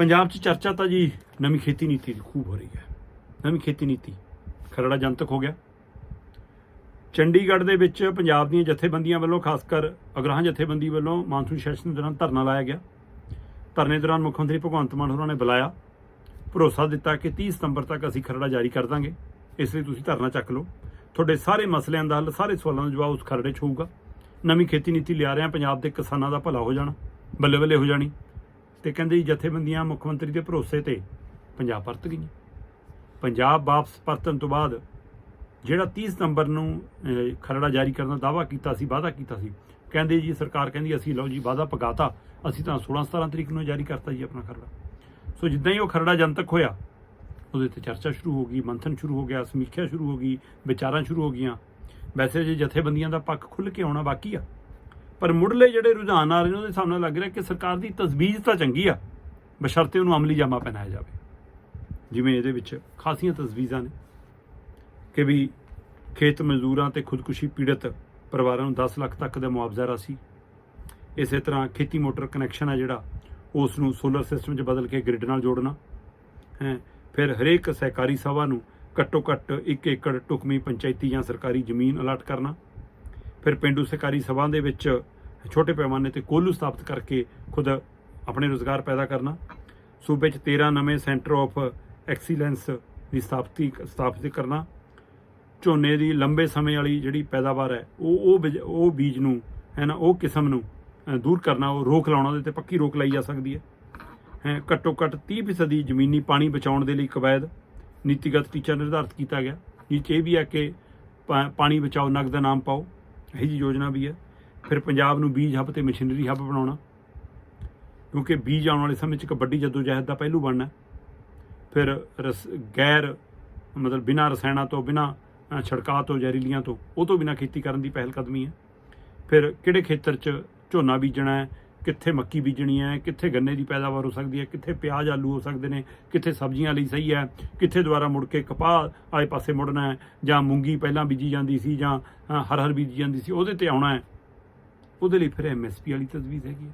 ਪੰਜਾਬ 'ਚ ਚਰਚਾ ਤਾਂ ਜੀ ਨਵੀਂ ਖੇਤੀ ਨੀਤੀ ਦੀ ਖੂਬ ਹੋ ਰਹੀ ਹੈ। ਨਵੀਂ ਖੇਤੀ ਨੀਤੀ। ਖਰੜਾ ਜਨਤਕ ਹੋ ਗਿਆ। ਚੰਡੀਗੜ੍ਹ ਦੇ ਵਿੱਚ ਪੰਜਾਬ ਦੀਆਂ ਜਥੇਬੰਦੀਆਂ ਵੱਲੋਂ ਖਾਸ ਕਰ ਅਗਰਾਹਾਂ ਜਥੇਬੰਦੀ ਵੱਲੋਂ ਮਾਨਸੂਨ ਸੈਸ਼ਨ ਦੌਰਾਨ ਧਰਨਾ ਲਾਇਆ ਗਿਆ। ਧਰਨੇ ਦੌਰਾਨ ਮੁੱਖ ਮੰਤਰੀ ਭਗਵੰਤ ਮਾਨ ਹੋਰਾਂ ਨੇ ਬੁਲਾਇਆ। ਭਰੋਸਾ ਦਿੱਤਾ ਕਿ 30 ਸਤੰਬਰ ਤੱਕ ਅਸੀਂ ਖਰੜਾ ਜਾਰੀ ਕਰ ਦਾਂਗੇ। ਇਸ ਲਈ ਤੁਸੀਂ ਧਰਨਾ ਚੱਕ ਲਓ। ਤੁਹਾਡੇ ਸਾਰੇ ਮਸਲਿਆਂ ਦਾ ਹੱਲ, ਸਾਰੇ ਸਵਾਲਾਂ ਦਾ ਜਵਾਬ ਉਸ ਖਰੜੇ 'ਚ ਹੋਊਗਾ। ਨਵੀਂ ਖੇਤੀ ਨੀਤੀ ਲਿਆ ਰਹੇ ਹਾਂ ਪੰਜਾਬ ਦੇ ਕਿਸਾਨਾਂ ਦਾ ਭਲਾ ਹੋ ਜਾਣਾ, ਬੱਲੇ ਬੱਲੇ ਹੋ ਜਾਣੀ। ਤੇ ਕਹਿੰਦੇ ਜੀ ਜਥੇਬੰਦੀਆਂ ਮੁੱਖ ਮੰਤਰੀ ਦੇ ਭਰੋਸੇ ਤੇ ਪੰਜਾਬ ਪਰਤ ਗਈਆਂ। ਪੰਜਾਬ ਵਾਪਸ ਪਰਤਣ ਤੋਂ ਬਾਅਦ ਜਿਹੜਾ 30 ਸਤੰਬਰ ਨੂੰ ਖਰੜਾ ਜਾਰੀ ਕਰਨ ਦਾ ਦਾਅਵਾ ਕੀਤਾ ਸੀ, ਵਾਅਦਾ ਕੀਤਾ ਸੀ, ਕਹਿੰਦੇ ਜੀ ਸਰਕਾਰ ਕਹਿੰਦੀ ਅਸੀਂ ਲਓ ਜੀ ਵਾਅਦਾ ਪਕਾਤਾ ਅਸੀਂ ਤਾਂ 16 17 ਤਰੀਕ ਨੂੰ ਜਾਰੀ ਕਰਤਾ ਜੀ ਆਪਣਾ ਖਰੜਾ। ਸੋ ਜਿੱਦਾਂ ਹੀ ਉਹ ਖਰੜਾ ਜਨਤਕ ਹੋਇਆ, ਉਹਦੇ ਤੇ ਚਰਚਾ ਸ਼ੁਰੂ ਹੋ ਗਈ, ਮੰਥਨ ਸ਼ੁਰੂ ਹੋ ਗਿਆ, ਸਮੀਖਿਆ ਸ਼ੁਰੂ ਹੋ ਗਈ, ਵਿਚਾਰਾਂ ਸ਼ੁਰੂ ਹੋ ਗਈਆਂ। ਵੈਸੇ ਜੇ ਜਥੇਬੰਦੀਆਂ ਦਾ ਪੱਖ ਖੁੱਲ ਕੇ ਆਉਣਾ ਬਾਕੀ ਆ ਪਰ ਮੁੱਢਲੇ ਜਿਹੜੇ ਰੁਝਾਨ ਆ ਰਹੇ ਨੇ, ਉਹਦੇ ਸਾਹਮਣੇ ਲੱਗ ਰਿਹਾ ਕਿ ਸਰਕਾਰ ਦੀ ਤਜਵੀਜ਼ ਤਾਂ ਚੰਗੀ ਆ, ਬਸ਼ਰਤੇ ਉਹਨੂੰ ਅਮਲੀ ਜਾਮਾ ਪਹਿਨਾਇਆ ਜਾਵੇ। ਜਿਵੇਂ ਇਹਦੇ ਵਿੱਚ ਖਾਸੀਆਂ ਤਜਵੀਜ਼ਾਂ ਨੇ ਕਿ ਵੀ ਖੇਤ ਮਜ਼ਦੂਰਾਂ ਤੇ ਖੁਦਕੁਸ਼ੀ ਪੀੜਤ ਪਰਿਵਾਰਾਂ ਨੂੰ 10 ਲੱਖ ਤੱਕ ਦਾ ਮੁਆਵਜ਼ਾ ਰਾਸ਼ੀ, ਇਸੇ ਤਰ੍ਹਾਂ ਖੇਤੀ ਮੋਟਰ ਕਨੈਕਸ਼ਨ ਆ ਜਿਹੜਾ, ਉਸ ਨੂੰ ਸੋਲਰ ਸਿਸਟਮ 'ਚ ਬਦਲ ਕੇ ਗ੍ਰਿਡ ਨਾਲ ਜੋੜਨਾ, ਹੈ, ਫਿਰ ਹਰੇਕ ਸਹਿਕਾਰੀ ਸਭਾ ਨੂੰ ਘੱਟੋ ਘੱਟ 1 ਏਕੜ ਟੁਕਮੀ ਪੰਚਾਇਤੀ ਜਾਂ ਸਰਕਾਰੀ ਜ਼ਮੀਨ ਅਲਾਟ ਕਰਨਾ ਫਿਰ ਪਿੰਡੂ ਸਹਿਕਾਰੀ ਸਭਾ ਦੇ ਵਿੱਚ ਛੋਟੇ ਪੈਮਾਨੇ ਤੇ ਕੋਲੂ ਸਥਾਪਿਤ ਕਰਕੇ ਖੁਦ ਆਪਣੇ ਰੋਜ਼ਗਾਰ ਪੈਦਾ ਕਰਨਾ। ਸੂਬੇ 'ਚ 13 ਨਵੇਂ ਸੈਂਟਰ ਆਫ ਐਕਸੀਲੈਂਸ ਦੀ ਸਥਾਪਤੀ ਸਥਾਪਿਤ ਕਰਨਾ। ਝੋਨੇ ਦੀ ਲੰਬੇ ਸਮੇਂ ਵਾਲੀ ਜਿਹੜੀ ਪੈਦਾਵਾਰ ਹੈ, ਉਹ ਉਹ ਬਿਜ- ਉਹ ਬੀਜ ਨੂੰ, ਹੈ ਨਾ, ਉਹ ਕਿਸਮ ਨੂੰ ਦੂਰ ਕਰਨਾ, ਉਹ ਰੋਕ ਲਾਉਣਾ ਉਹਦੇ ਤੇ ਪੱਕੀ ਰੋਕ ਲਾਈ ਜਾ ਸਕਦੀ ਹੈ। ਹੈ, ਘੱਟੋ ਘੱਟ 30% ਦੀ ਜ਼ਮੀਨੀ ਪਾਣੀ ਬਚਾਉਣ ਦੇ ਲਈ ਕਵਾਇਦ ਨੀਤੀਗਤ ਟੀਚਾ ਨਿਰਧਾਰਿਤ ਕੀਤਾ ਗਿਆ। ਇਹ 'ਚ ਇਹ ਵੀ ਹੈ ਕਿ ਪਾਣੀ ਬਚਾਓ, ਨਗਦ ਨਾਮ ਪਾਓ। ਇਹ ਜੀ ਯੋਜਨਾ ਵੀ ਹੈ। ਫਿਰ ਪੰਜਾਬ ਨੂੰ ਬੀਜ ਹੱਬ ਤੇ ਮਸ਼ੀਨਰੀ ਹੱਬ ਬਣਾਉਣਾ। ਕਿਉਂਕਿ ਬੀਜ ਆਉਣ ਵਾਲੇ ਸਮੇਂ 'ਚ ਇੱਕ ਵੱਡੀ ਜਦੋਜਹਿਦ ਦਾ ਪਹਿਲੂ ਬਣਨਾ ਫਿਰ ਰਸ ਗੈਰ ਮਤਲਬ ਬਿਨਾਂ ਰਸਾਇਣਾਂ ਤੋਂ ਬਿਨਾਂ ਅ, ਛਿੜਕਾਅ ਤੋਂ ਜ਼ਹਿਰੀਲੀਆਂ ਤੋਂ ਉਹ ਤੋਂ ਬਿਨਾਂ ਖੇਤੀ ਕਰਨ ਦੀ ਪਹਿਲ ਕਦਮੀ ਹੈ। ਫਿਰ ਕਿਹੜੇ ਖੇਤਰ 'ਚ ਝੋਨਾ ਬੀਜਣਾ ਹੈ? ਕਿੱਥੇ ਮੱਕੀ ਬੀਜਣੀ ਹੈ, ਕਿੱਥੇ ਗੰਨੇ ਦੀ ਪੈਦਾਵਾਰ ਹੋ ਸਕਦੀ ਹੈ, ਕਿੱਥੇ ਪਿਆਜ਼, ਆਲੂ ਹੋ ਸਕਦੇ ਨੇ, ਕਿੱਥੇ ਸਬਜ਼ੀਆਂ ਲਈ ਸਹੀ ਹੈ, ਕਿੱਥੇ ਦੁਬਾਰਾ ਮੁੜ ਕੇ ਕਪਾਹ ਆਏ ਪਾਸੇ ਮੁੜਨਾ ਹੈ, ਜਾਂ ਮੂੰਗੀ ਪਹਿਲਾਂ ਬੀਜੀ ਜਾਂਦੀ ਸੀ, ਜਾਂ ਹਰ ਹਰ ਬੀਜੀ ਜਾਂਦੀ ਸੀ, ਉਹਦੇ ਤੇ ਆਉਣਾ ਹੈ। ਉਹਦੇ ਲਈ ਫਿਰ ਐਮਐਸਪੀ ਵਾਲੀ ਤਜਵੀਜ਼ ਹੈਗੀ ਹੈ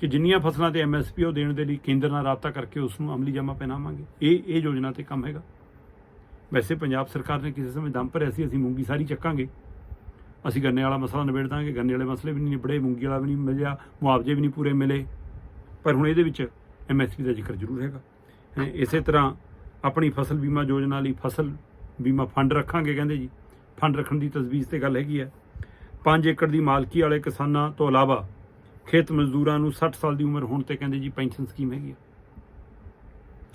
ਕਿ ਜਿੰਨੀਆਂ ਫਸਲਾਂ ਤੇ ਐਮਐਸਪੀ ਉਹ ਦੇਣ ਦੇ ਲਈ ਕੇਂਦਰ ਨਾਲ ਰਾਬਤਾ ਕਰਕੇ ਉਸ ਨੂੰ ਅਮਲੀ ਜਮਾ ਪਹਿਨਾਵਾਂਗੇ। ਇਹ ਇਹ ਯੋਜਨਾ ਤੇ ਕੰਮ ਹੈਗਾ। ਵੈਸੇ ਪੰਜਾਬ ਸਰਕਾਰ ਨੇ ਕਿਸੇ ਸਮੇਂ ਦਮ ਭਰਿਆ ਸੀ, ਅਸੀਂ ਮੂੰਗੀ ਸਾਰੀ ਚੱਕਾਂਗੇ। ਅਸੀਂ ਗੰਨੇ ਵਾਲਾ ਮਸਲਾ ਨਿਬੇੜ ਦਾਂਗੇ ਗੰਨੇ ਵਾਲੇ ਮਸਲੇ ਵੀ ਨਹੀਂ ਨਿਬੜੇ ਮੂੰਗੀ ਵਾਲਾ ਵੀ ਨਹੀਂ ਮਿਲਿਆ ਮੁਆਵਜ਼ੇ ਵੀ ਨਹੀਂ ਪੂਰੇ ਮਿਲੇ। ਪਰ ਹੁਣ ਇਹਦੇ ਵਿੱਚ ਐਮਐਸਪੀ ਦਾ ਜ਼ਿਕਰ ਜ਼ਰੂਰ ਹੈਗਾ। ਇਸੇ ਤਰ੍ਹਾਂ ਆਪਣੀ ਫਸਲ ਬੀਮਾ ਯੋਜਨਾ ਲਈ ਫਸਲ ਬੀਮਾ ਫੰਡ ਰੱਖਾਂਗੇ ਕਹਿੰਦੇ ਜੀ। ਫੰਡ ਰੱਖਣ ਦੀ ਤਜਵੀਜ਼ ਤੇ ਗੱਲ ਹੈਗੀ ਹੈ 5 ਏਕੜ ਦੀ ਮਾਲਕੀ ਵਾਲੇ ਕਿਸਾਨਾਂ ਤੋਂ ਇਲਾਵਾ ਖੇਤ ਮਜ਼ਦੂਰਾਂ ਨੂੰ 60 ਸਾਲ ਦੀ ਉਮਰ ਹੋਣ ਤੇ ਕਹਿੰਦੇ ਜੀ ਪੈਨਸ਼ਨ ਸਕੀਮ ਹੈਗੀ ਹੈ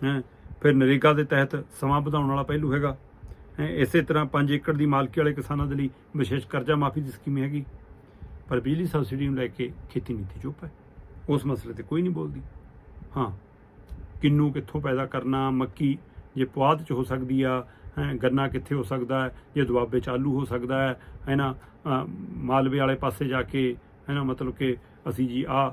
ਹੈਂ, ਫਿਰ ਨਰੇਗਾ ਦੇ ਤਹਿਤ ਸਮਾਂ ਵਧਾਉਣ ਵਾਲਾ ਪਹਿਲੂ ਹੈਗਾ। ਇਸੇ ਤਰ੍ਹਾਂ 5 ਏਕੜ ਦੀ ਮਾਲਕੀ ਵਾਲੇ ਕਿਸਾਨਾਂ ਦੇ ਲਈ ਵਿਸ਼ੇਸ਼ ਕਰਜ਼ਾ ਮਾਫੀ ਦੀ ਸਕੀਮ ਹੈਗੀ। ਪਰ ਬਿਜਲੀ ਸਬਸਿਡੀ ਨੂੰ ਲੈ ਕੇ ਖੇਤੀ ਨੀਤੀ ਚੁੱਪ ਹੈ। ਉਸ ਮਸਲੇ ਤੇ ਕੋਈ ਨਹੀਂ ਬੋਲਦੀ। ਹਾਂ ਕਿੰਨੂ ਕਿੱਥੋਂ ਪੈਦਾ ਕਰਨਾ ਮੱਕੀ ਜੇ ਪੁਆਧ ਚ ਹੋ ਸਕਦੀ ਆ ਹੈਂ, ਗੰਨਾ ਕਿੱਥੇ ਹੋ ਸਕਦਾ ਹੈ ਜੇ ਦੁਆਬੇ ਚ ਆਲੂ ਹੋ ਸਕਦਾ ਹੈ ਹੈ ਨਾ ਮਾਲਵੇ ਵਾਲੇ ਪਾਸੇ ਜਾ ਕੇ ਹੈ ਨਾ ਮਤਲਬ ਕਿ ਅਸੀਂ ਜੀ ਆ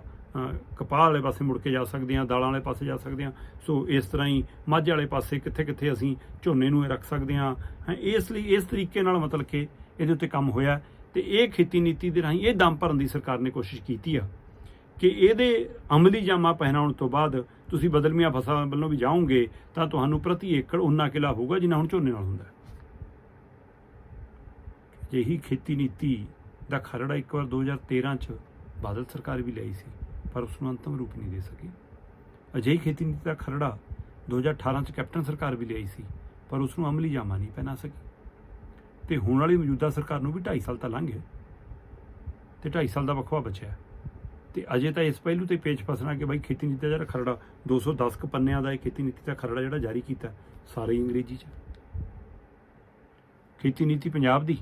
ਕਪਾਹ ਵਾਲੇ ਪਾਸੇ ਮੁੜ ਕੇ ਜਾ ਸਕਦੇ ਹਾਂ ਦਾਲਾਂ ਵਾਲੇ ਪਾਸੇ ਜਾ ਸਕਦੇ ਹਾਂ ਸੋ ਇਸ ਤਰ੍ਹਾਂ ਹੀ ਮੱਝ ਵਾਲੇ ਪਾਸੇ ਕਿੱਥੇ ਕਿੱਥੇ ਅਸੀਂ ਝੋਨੇ ਨੂੰ ਇਹ ਰੱਖ ਸਕਦੇ ਹਾਂ। ਇਸ ਲਈ ਇਸ ਤਰੀਕੇ ਨਾਲ ਮਤਲਬ ਕਿ ਇਹਦੇ ਉੱਤੇ ਕੰਮ ਹੋਇਆ ਤੇ ਇਹ ਖੇਤੀ ਨੀਤੀ ਦੇ ਰਾਹੀਂ ਇਹ ਦਮ ਭਰਨ ਦੀ ਸਰਕਾਰ ਨੇ ਕੋਸ਼ਿਸ਼ ਕੀਤੀ ਆ ਕਿ ਇਹਦੇ ਅਮਲੀ ਜਾਮਾ ਪਹਿਨਾਉਣ ਤੋਂ ਬਾਅਦ ਤੁਸੀਂ ਬਦਲਮੀਆਂ ਫਸਲਾਂ ਵੱਲੋਂ ਵੀ ਜਾਓਗੇ ਤਾਂ ਤੁਹਾਨੂੰ ਪ੍ਰਤੀ ਏਕੜ ਉਨਾ ਕਿਲਾ ਹੋਊਗਾ ਜਿੰਨਾ ਹੁਣ ਝੋਨੇ ਨਾਲ ਹੁੰਦਾ ਹੈ। ਜਿਹੀ ਖੇਤੀ ਨੀਤੀ ਦਾ ਖਰੜਾ ਇੱਕ ਵਾਰ 2013 ਚ ਬਾਦਲ ਸਰਕਾਰ ਵੀ ਲਈ ਸੀ। ਪਰ ਉਸ ਨੂੰ ਅੰਤਮ ਰੂਪ ਨਹੀਂ ਦੇ ਸਕੀ। ਅਜਿਹੀ ਖੇਤੀ ਨੀਤੀ ਦਾ ਖਰੜਾ 2018 ਚ ਕੈਪਟਨ ਸਰਕਾਰ ਵੀ ਲਈ ਸੀ, ਪਰ ਉਸ ਨੂੰ ਅਮਲੀ ਜਾਮਾ ਨਹੀਂ ਪਹਿਨਾ ਸਕੀ। ਤੇ ਹੁਣ ਵਾਲੀ ਮੌਜੂਦਾ ਸਰਕਾਰ ਨੂੰ ਵੀ 2.5 ਸਾਲ ਤਾਂ ਲੰਘ ਗਏ। ਤੇ 2.5 ਸਾਲ ਦਾ ਵਕਫਾ ਬਚਿਆ। ਹੈ। ਤੇ ਅਜੇ ਤਾਂ ਇਸ ਪਹਿਲੂ ਤੇ ਪੇਚ ਫਸਣਾ ਕਿ ਬਾਈ ਖੇਤੀ ਨੀਤੀ ਦਾ ਜਿਹੜਾ ਖਰੜਾ 210 ਕੁ ਪੰਨਿਆਂ ਦਾ ਇਹ ਖੇਤੀ ਨੀਤੀ ਦਾ ਖਰੜਾ ਜਿਹੜਾ ਜਾਰੀ ਕੀਤਾ ਸਾਰੇ ਹੀ ਅੰਗਰੇਜ਼ੀ ਚ। ਖੇਤੀ ਨੀਤੀ ਪੰਜਾਬ ਦੀ,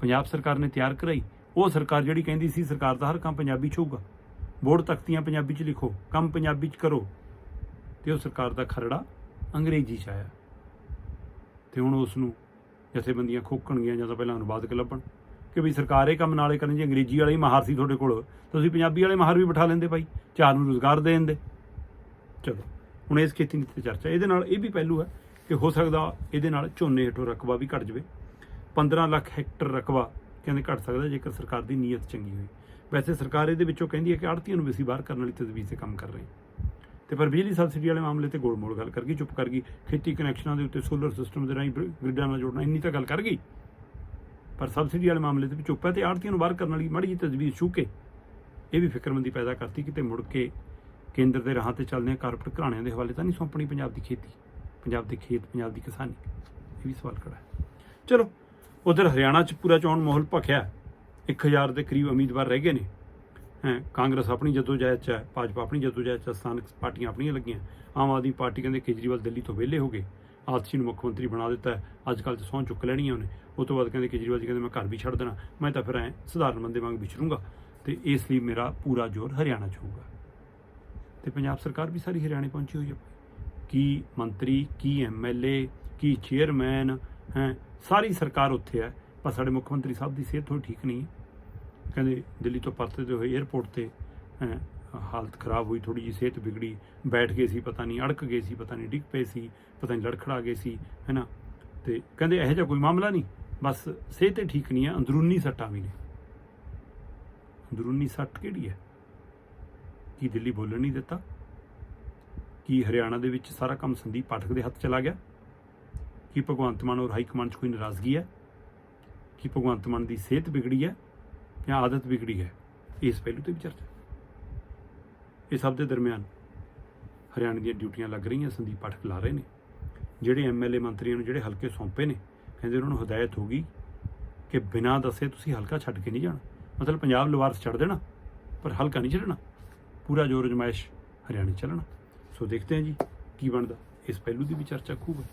ਪੰਜਾਬ ਸਰਕਾਰ ਨੇ ਤਿਆਰ ਕਰਾਈ। ਉਹ ਸਰਕਾਰ ਜਿਹੜੀ ਕਹਿੰਦੀ ਸੀ, ਸਰਕਾਰ ਦਾ ਹਰ ਕੰਮ ਪੰਜਾਬੀ ਚ ਹੋਊਗਾ। ਬੋਰਡ ਤਖਤੀਆਂ ਪੰਜਾਬੀ ਚ ਲਿਖੋ, ਕੰਮ ਪੰਜਾਬੀ ਚ ਕਰੋ। ਤੇ ਉਹ ਸਰਕਾਰ ਦਾ ਖਰੜਾ ਅੰਗਰੇਜ਼ੀ ਚ ਆਇਆ। ਤੇ ਹੁਣ ਉਸ ਨੂੰ ਜਥੇਬੰਦੀਆਂ ਖੋਕਣਗੀਆਂ ਜਾਂ ਤਾਂ ਪਹਿਲਾਂ ਅਨੁਵਾਦਕ ਲੱਭਣ। ਕਿ ਵੀ ਸਰਕਾਰ ਇਹ ਕੰਮ ਨਾਲੇ ਕਰਨ ਜੇ ਅੰਗਰੇਜ਼ੀ ਵਾਲੇ ਮਾਹਰ ਸੀ ਤੁਹਾਡੇ ਕੋਲ ਤੁਸੀਂ ਪੰਜਾਬੀ ਵਾਲੇ ਮਾਹਰ ਵੀ ਬਿਠਾ ਲੈਂਦੇ ਭਾਈ, ਚਾਰ ਨੂੰ ਰੋਜ਼ਗਾਰ ਦੇ ਦਿੰਦੇ। ਚਲੋ, ਹੁਣ ਇਸ ਖੇਤੀ ਨੀਤੀ ਤੇ ਚਰਚਾ। ਇਹਦੇ ਨਾਲ ਇਹ ਵੀ ਪਹਿਲੂ ਹੈ ਕਿ ਹੋ ਸਕਦਾ ਇਹਦੇ ਨਾਲ ਝੋਨੇ ਹੇਠੋਂ ਰਕਬਾ ਵੀ ਘਟ ਜਾਵੇ। 15 ਲੱਖ ਹੈਕਟਰ ਰਕਬਾ ਕਹਿੰਦੇ ਘਟ ਸਕਦਾ ਜੇਕਰ ਸਰਕਾਰ ਦੀ ਨੀਅਤ ਚੰਗੀ ਹੋਈ। ਵੈਸੇ ਸਰਕਾਰ ਇਹਦੇ ਵਿੱਚੋਂ ਕਹਿੰਦੀ ਹੈ ਕਿ ਆੜਤੀਆਂ ਨੂੰ ਵੀ ਅਸੀਂ ਬਾਹਰ ਕਰਨ ਵਾਲੀ ਤਜਵੀਜ਼ ਤੇ ਕੰਮ ਕਰ ਰਹੇ ਹਾਂ। ਤੇ ਪਰ ਬਿਜਲੀ ਸਬਸਿਡੀ ਵਾਲੇ ਮਾਮਲੇ ਤੇ ਗੋਲਮੋਲ ਗੱਲ ਕਰ ਗਈ, ਚੁੱਪ ਕਰ ਗਈ। ਖੇਤੀ ਕਨੈਕਸ਼ਨਾਂ ਦੇ ਉੱਤੇ ਸੋਲਰ ਸਿਸਟਮ ਦੇ ਰਾਹੀਂ ਗ੍ਰਿਡਾਂ ਨਾਲ ਜੋੜਨਾ ਇੰਨੀ ਤਾਂ ਗੱਲ ਕਰ ਗਈ। ਪਰ ਸਬਸਿਡੀ ਵਾਲੇ ਮਾਮਲੇ ਤੇ ਵੀ ਚੁੱਪ ਹੈ ਤੇ ਆੜਤੀਆਂ ਨੂੰ ਬਾਹਰ ਕਰਨ ਵਾਲੀ ਮਾੜੀ ਜਿਹੀ ਤਜਵੀਜ਼ ਛੂ ਕੇ ਇਹ ਵੀ ਫਿਕਰਮੰਦੀ ਪੈਦਾ ਕਰਤੀ ਕਿਤੇ ਮੁੜ ਕੇ ਕੇਂਦਰ ਦੇ ਰਾਹਾਂ ਤੇ ਚੱਲਦੇ ਕਾਰਪੋਰੇਟ ਘਰਾਣਿਆਂ ਦੇ ਹਵਾਲੇ ਤਾਂ ਨਹੀਂ ਸੌਂਪਣੀ ਪੰਜਾਬ ਦੀ ਖੇਤੀ, ਪੰਜਾਬ ਦੇ ਖੇਤ, ਪੰਜਾਬ ਦੀ ਕਿਸਾਨੀ। ਇਹ ਵੀ ਸਵਾਲ ਖੜਾ ਹੈ। ਚਲੋ, ਉਧਰ ਹਰਿਆਣਾ 'ਚ ਪੂਰਾ ਚੋਣ ਮਾਹੌਲ ਭਖਿਆ। 1000 ਦੇ ਕਰੀਬ ਉਮੀਦਵਾਰ ਰਹਿ ਗਏ ਨੇ। ਹੈ ਕਾਂਗਰਸ ਆਪਣੀ ਜਦੋਜਹਿਦ 'ਚ ਹੈ ਭਾਜਪਾ ਆਪਣੀ ਜਦੋਜਹਿਦ 'ਚ ਹੈ, ਸਥਾਨਕ ਪਾਰਟੀਆਂ ਆਪਣੀਆਂ ਲੱਗੀਆਂ ਆਮ ਆਦਮੀ ਪਾਰਟੀ ਕਹਿੰਦੇ ਕੇਜਰੀਵਾਲ ਦਿੱਲੀ ਤੋਂ ਵਿਹਲੇ ਹੋ ਗਏ। ਆਤਸ਼ੀ ਨੂੰ ਮੁੱਖ ਮੰਤਰੀ ਬਣਾ ਦਿੱਤਾ ਅੱਜ ਕੱਲ੍ਹ ਤੇ ਸਹੁੰ ਚੁੱਕ ਲੈਣੀ ਹੈ ਉਹਨੇ। ਉਹ ਤੋਂ ਬਾਅਦ ਕਹਿੰਦੇ ਕੇਜਰੀਵਾਲ ਜੀ ਕਹਿੰਦੇ ਮੈਂ ਘਰ ਵੀ ਛੱਡ ਦੇਣਾ। ਮੈਂ ਤਾਂ ਫਿਰ ਐ ਸਧਾਰਨ ਬੰਦੇ ਵਾਂਗ ਵਿਚਰੂੰਗਾ ਤੇ ਇਸ ਲਈ ਮੇਰਾ ਪੂਰਾ ਜ਼ੋਰ ਹਰਿਆਣਾ 'ਚ ਹੋਊਗਾ। ਤੇ ਪੰਜਾਬ ਸਰਕਾਰ ਵੀ ਸਾਰੀ ਹਰਿਆਣੇ ਪਹੁੰਚੀ ਹੋਈ ਹੈ। ਕੀ ਮੰਤਰੀ ਕੀ ਐਮਐਲਏ ਕੀ ਚੇਅਰਮੈਨ ਹੈ ਸਾਰੀ ਸਰਕਾਰ ਉੱਥੇ ਹੈ। ਪਰ ਸਾਡੇ ਮੁੱਖ ਮੰਤਰੀ ਸਾਹਿਬ ਦੀ ਸਿਹਤ ਥੋੜੀ ਠੀਕ ਨਹੀਂ ਹੈ। ਕਹਿੰਦੇ ਦਿੱਲੀ ਤੋਂ ਪਰਤਦੇ ਹੋਏ 에ਅਰਪੋਰਟ ਤੇ ਹਾਲਤ ਖਰਾਬ ਹੋਈ ਥੋੜੀ ਜੀ ਸਿਹਤ ਵਿਗੜੀ। ਬੈਠ ਗਏ ਸੀ, ਪਤਾ ਨਹੀਂ ਅੜਕ ਗਏ ਸੀ, ਪਤਾ ਨਹੀਂ ਡਿੱਗ ਪਏ ਸੀ, ਪਤਾ ਨਹੀਂ ਲੜਖੜਾ ਗਏ ਸੀ, ਹੈਨਾ? ਤੇ ਕਹਿੰਦੇ ਇਹੋ ਜਿਹਾ ਕੋਈ ਮਾਮਲਾ ਨਹੀਂ। ਬਸ ਸਿਹਤ ਠੀਕ ਨਹੀਂ ਹੈ, ਅੰਦਰੂਨੀ ਸੱਟਾਂ ਵੀ ਨੇ। ਅੰਦਰੂਨੀ ਸੱਟ ਕਿਹੜੀ ਹੈ? ਕੀ ਦਿੱਲੀ ਬੋਲਣ ਨਹੀਂ ਦਿੱਤਾ? ਕੀ ਹਰਿਆਣਾ ਦੇ ਵਿੱਚ ਸਾਰਾ ਕੰਮ ਸੰਦੀਪ ਪਾਠਕ ਦੇ ਹੱਥ ਚਲਾ ਗਿਆ? ਕੀ ਭਗਵੰਤ ਮਾਨ ਔਰ ਹਾਈ ਕਮਾਂਡ 'ਚ ਕੋਈ ਨਾਰਾਜ਼ਗੀ ਹੈ? ਕਿ ਭਗਵੰਤ ਮਾਨ ਦੀ ਸਿਹਤ ਵਿਗੜੀ ਹੈ ਜਾਂ ਆਦਤ ਵਿਗੜੀ ਹੈ? ਇਸ ਪਹਿਲੂ ਤੇ ਵੀ ਚਰਚਾ। ਇਹ ਸਭ ਦੇ ਦਰਮਿਆਨ ਹਰਿਆਣੇ ਦੀਆਂ ਡਿਊਟੀਆਂ ਲੱਗ ਰਹੀਆਂ, ਸੰਦੀਪ ਪਾਠਕ ਲਾ ਰਹੇ ਨੇ। ਜਿਹੜੇ ਐਮਐਲਏ ਮੰਤਰੀਆਂ ਨੂੰ ਜਿਹੜੇ ਹਲਕੇ ਸੌਂਪੇ ਨੇ, ਕਹਿੰਦੇ ਉਹਨਾਂ ਨੂੰ ਹਦਾਇਤ ਹੋਗੀ ਕਿ ਬਿਨਾਂ ਦੱਸੇ ਤੁਸੀਂ ਹਲਕਾ ਛੱਡ ਕੇ ਨਹੀਂ ਜਾਣਾ। ਮਤਲਬ ਪੰਜਾਬ ਲਵਾਰਸ ਛੱਡ ਦੇਣਾ, ਪਰ ਹਲਕਾ ਨਹੀਂ ਛੱਡਣਾ। ਪੂਰਾ ਜੋਰ ਅਜਮਾਇਸ਼ ਹਰਿਆਣੇ ਚੱਲਣਾ। ਸੋ ਦੇਖਦੇ ਹਾਂ ਜੀ, ਕੀ ਬਣਦਾ। ਇਸ ਪਹਿਲੂ ਦੀ ਵੀ ਚਰਚਾ ਖੂਬ ਹੈ।